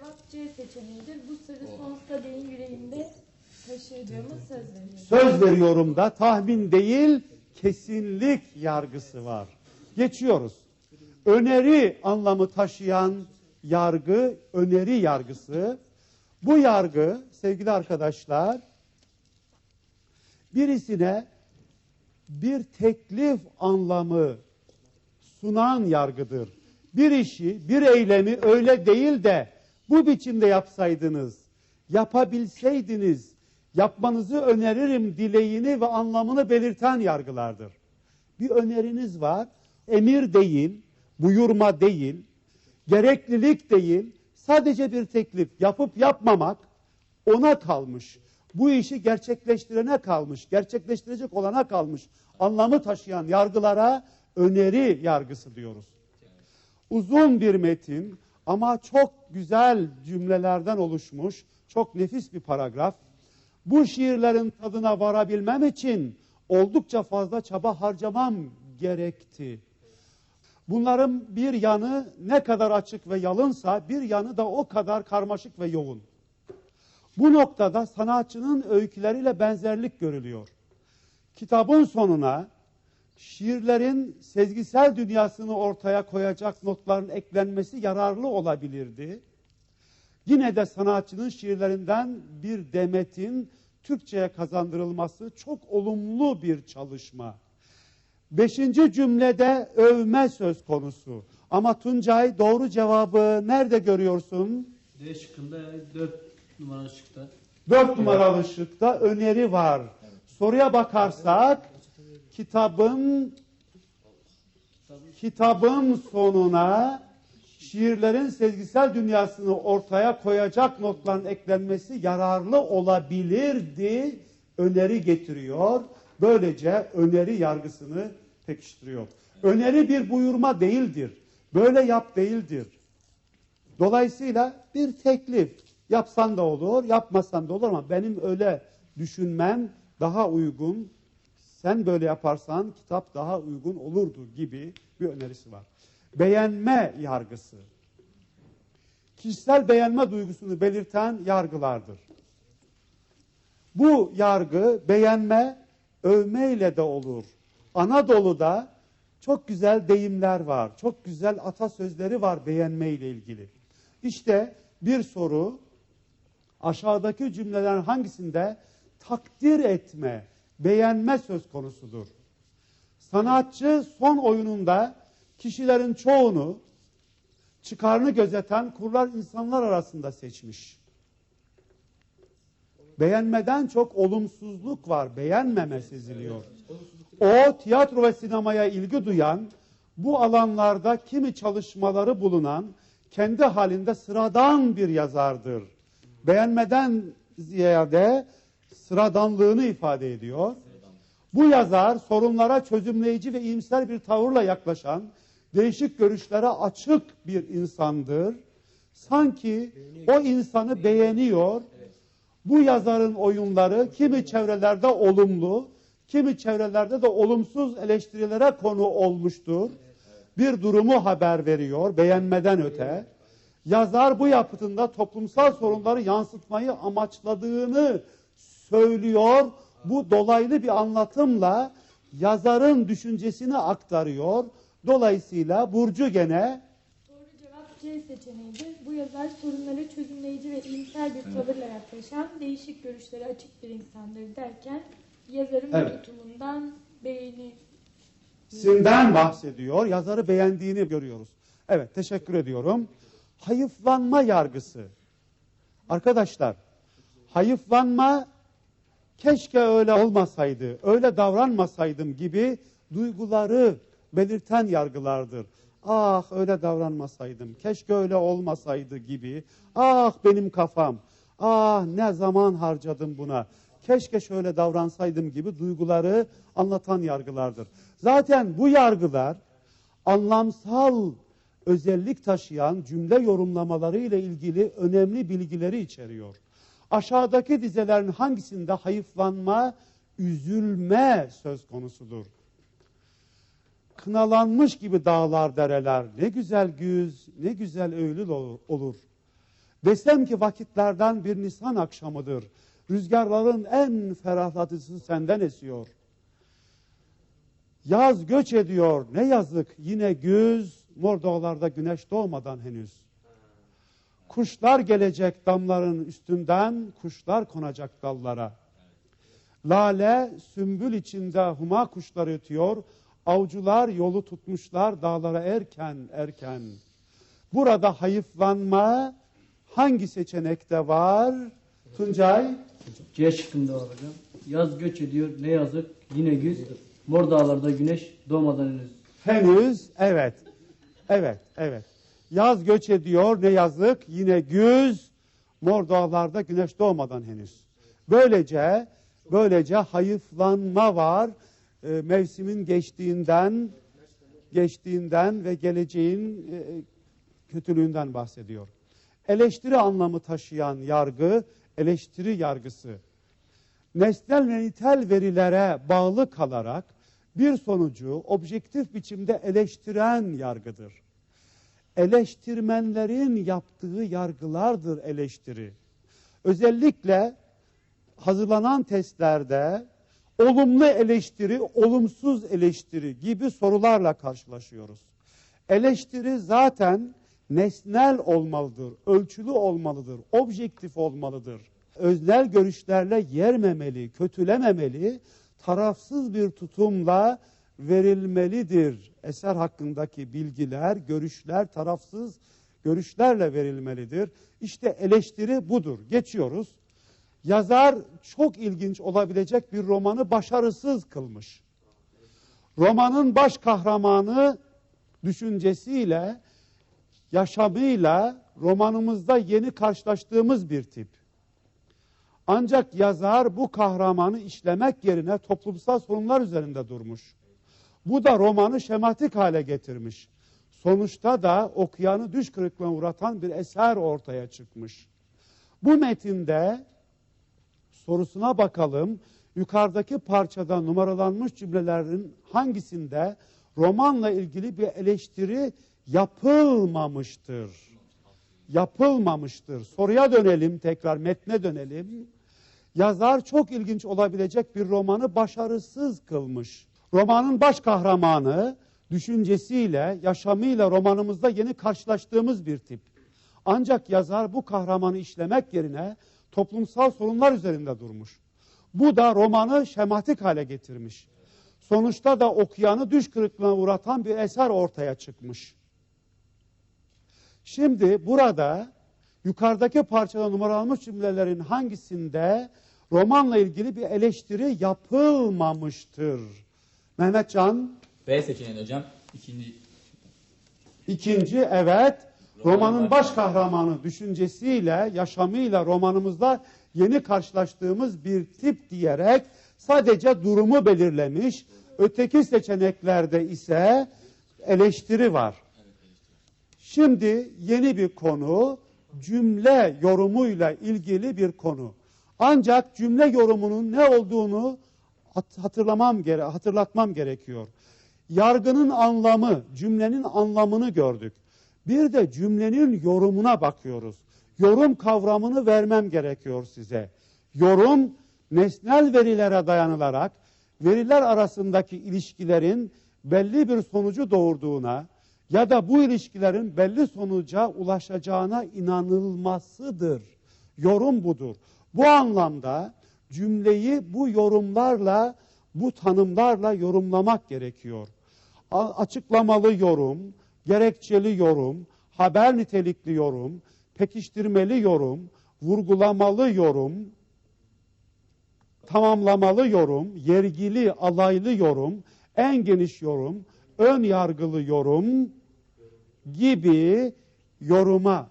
cevap C seçeneğidir. Bu sırrı sonsuza değin yüreğimde taşıyacağıma söz veriyorum. Söz veriyorum da tahmin değil kesinlik yargısı var. Geçiyoruz. Öneri anlamı taşıyan yargı, öneri yargısı. Bu yargı sevgili arkadaşlar birisine bir teklif anlamı sunan yargıdır. Bir işi, bir eylemi öyle değil de bu biçimde yapsaydınız, yapabilseydiniz, yapmanızı öneririm dileğini ve anlamını belirten yargılardır. Bir öneriniz var, emir değil, buyurma değil, gereklilik değil, sadece bir teklif yapıp yapmamak ona kalmış. Bu işi gerçekleştirene kalmış, gerçekleştirecek olana kalmış. Anlamı taşıyan yargılara öneri yargısı diyoruz. Uzun bir metin ama çok güzel cümlelerden oluşmuş, çok nefis bir paragraf. Bu şiirlerin tadına varabilmem için oldukça fazla çaba harcamam gerekti. Bunların bir yanı ne kadar açık ve yalınsa bir yanı da o kadar karmaşık ve yoğun. Bu noktada sanatçının öyküleriyle benzerlik görülüyor. Kitabın sonuna şiirlerin sezgisel dünyasını ortaya koyacak notların eklenmesi yararlı olabilirdi. Yine de sanatçının şiirlerinden bir demetin Türkçe'ye kazandırılması çok olumlu bir çalışma. Beşinci cümlede övme söz konusu. Ama Tuncay doğru cevabı nerede görüyorsun? D şıkkında 4 numaralı şıkta. Dört numaralı şıkta öneri var. Soruya bakarsak kitabın kitabın sonuna şiirlerin sezgisel dünyasını ortaya koyacak notların eklenmesi yararlı olabilirdi. Öneri getiriyor. Böylece öneri yargısını pekiştiriyor. Öneri bir buyurma değildir. Böyle yap değildir. Dolayısıyla bir teklif. Yapsan da olur, yapmasan da olur ama benim öyle düşünmem daha uygun. Sen böyle yaparsan kitap daha uygun olurdu gibi bir önerisi var. Beğenme yargısı. Kişisel beğenme duygusunu belirten yargılardır. Bu yargı beğenme, övmeyle de olur. Anadolu'da çok güzel deyimler var. Çok güzel atasözleri var beğenme ile ilgili. İşte bir soru aşağıdaki cümlelerin hangisinde takdir etme, beğenme söz konusudur. Sanatçı son oyununda kişilerin çoğunu çıkarını gözeten kurlar insanlar arasında seçmiş. Beğenmeden çok olumsuzluk var, beğenmeme seziliyor. O tiyatro ve sinemaya ilgi duyan, bu alanlarda kimi çalışmaları bulunan, kendi halinde sıradan bir yazardır. Beğenmeden ziyade sıradanlığını ifade ediyor. Bu yazar sorunlara çözümleyici ve iyimser bir tavırla yaklaşan, değişik görüşlere açık bir insandır. Sanki o insanı beğeniyor. Bu yazarın oyunları kimi çevrelerde olumlu, kimi çevrelerde de olumsuz eleştirilere konu olmuştur. Bir durumu haber veriyor beğenmeden öte. Yazar bu yapıtında toplumsal sorunları yansıtmayı amaçladığını söylüyor. Bu dolaylı bir anlatımla yazarın düşüncesini aktarıyor. Dolayısıyla Burcu gene Doğru cevap C seçeneğidir. Bu yazar sorunları çözümleyici ve iyimser bir tavırla yaklaşan, değişik görüşlere açık bir insandır derken yazarın Evet. tutumundan beğeni Sinden bahsediyor. Yazarı beğendiğini görüyoruz. Evet teşekkür ediyorum. Hayıflanma yargısı. Arkadaşlar hayıflanma keşke öyle olmasaydı, öyle davranmasaydım gibi duyguları belirten yargılardır. Ah öyle davranmasaydım, keşke öyle olmasaydı gibi. Ah benim kafam, ah ne zaman harcadım buna. Keşke şöyle davransaydım gibi duyguları anlatan yargılardır. Zaten bu yargılar anlamsal özellik taşıyan cümle yorumlamaları ile ilgili önemli bilgileri içeriyor. Aşağıdaki dizelerin hangisinde hayıflanma, üzülme söz konusudur? Kınalanmış gibi dağlar dereler, ne güzel güz, ne güzel öğlül ol- olur. Desem ki vakitlerden bir Nisan akşamıdır. Rüzgarların en ferahlatıcısı senden esiyor. Yaz göç ediyor ne yazık yine güz mor dağlarda güneş doğmadan henüz. Kuşlar gelecek damların üstünden kuşlar konacak dallara. Lale sümbül içinde huma kuşları ötüyor. Avcılar yolu tutmuşlar dağlara erken erken. Burada hayıflanma hangi seçenekte var? Tuncay C şıkkında var hocam. Yaz göç ediyor ne yazık yine güz. Mor dağlarda güneş doğmadan henüz. henüz evet. Evet, evet. Yaz göç ediyor ne yazık yine güz mor dağlarda güneş doğmadan henüz. Böylece böylece hayıflanma var. Ee, mevsimin geçtiğinden geçtiğinden ve geleceğin e, kötülüğünden bahsediyor. Eleştiri anlamı taşıyan yargı eleştiri yargısı. Nesnel ve nitel verilere bağlı kalarak bir sonucu objektif biçimde eleştiren yargıdır. Eleştirmenlerin yaptığı yargılardır eleştiri. Özellikle hazırlanan testlerde olumlu eleştiri, olumsuz eleştiri gibi sorularla karşılaşıyoruz. Eleştiri zaten nesnel olmalıdır, ölçülü olmalıdır, objektif olmalıdır. Öznel görüşlerle yermemeli, kötülememeli, tarafsız bir tutumla verilmelidir. Eser hakkındaki bilgiler, görüşler tarafsız görüşlerle verilmelidir. İşte eleştiri budur. Geçiyoruz. Yazar çok ilginç olabilecek bir romanı başarısız kılmış. Romanın baş kahramanı düşüncesiyle, yaşamıyla romanımızda yeni karşılaştığımız bir tip. Ancak yazar bu kahramanı işlemek yerine toplumsal sorunlar üzerinde durmuş. Bu da romanı şematik hale getirmiş. Sonuçta da okuyanı düş kırıklığına uğratan bir eser ortaya çıkmış. Bu metinde sorusuna bakalım. Yukarıdaki parçada numaralanmış cümlelerin hangisinde romanla ilgili bir eleştiri yapılmamıştır? Yapılmamıştır. Soruya dönelim tekrar metne dönelim. Yazar çok ilginç olabilecek bir romanı başarısız kılmış. Romanın baş kahramanı düşüncesiyle, yaşamıyla romanımızda yeni karşılaştığımız bir tip. Ancak yazar bu kahramanı işlemek yerine toplumsal sorunlar üzerinde durmuş. Bu da romanı şematik hale getirmiş. Sonuçta da okuyanı düş kırıklığına uğratan bir eser ortaya çıkmış. Şimdi burada yukarıdaki parçada numaralanmış cümlelerin hangisinde romanla ilgili bir eleştiri yapılmamıştır? Mehmetcan, B seçeneği hocam. İkinci ikinci evet, romanın baş kahramanı düşüncesiyle, yaşamıyla romanımızda yeni karşılaştığımız bir tip diyerek sadece durumu belirlemiş. Öteki seçeneklerde ise eleştiri var. Şimdi yeni bir konu, cümle yorumuyla ilgili bir konu. Ancak cümle yorumunun ne olduğunu hatırlamam gere hatırlatmam gerekiyor. Yargının anlamı, cümlenin anlamını gördük. Bir de cümlenin yorumuna bakıyoruz. Yorum kavramını vermem gerekiyor size. Yorum nesnel verilere dayanılarak veriler arasındaki ilişkilerin belli bir sonucu doğurduğuna ya da bu ilişkilerin belli sonuca ulaşacağına inanılmasıdır. Yorum budur. Bu anlamda cümleyi bu yorumlarla, bu tanımlarla yorumlamak gerekiyor. Açıklamalı yorum, gerekçeli yorum, haber nitelikli yorum, pekiştirmeli yorum, vurgulamalı yorum, tamamlamalı yorum, yergili, alaylı yorum, en geniş yorum, ön yargılı yorum gibi yoruma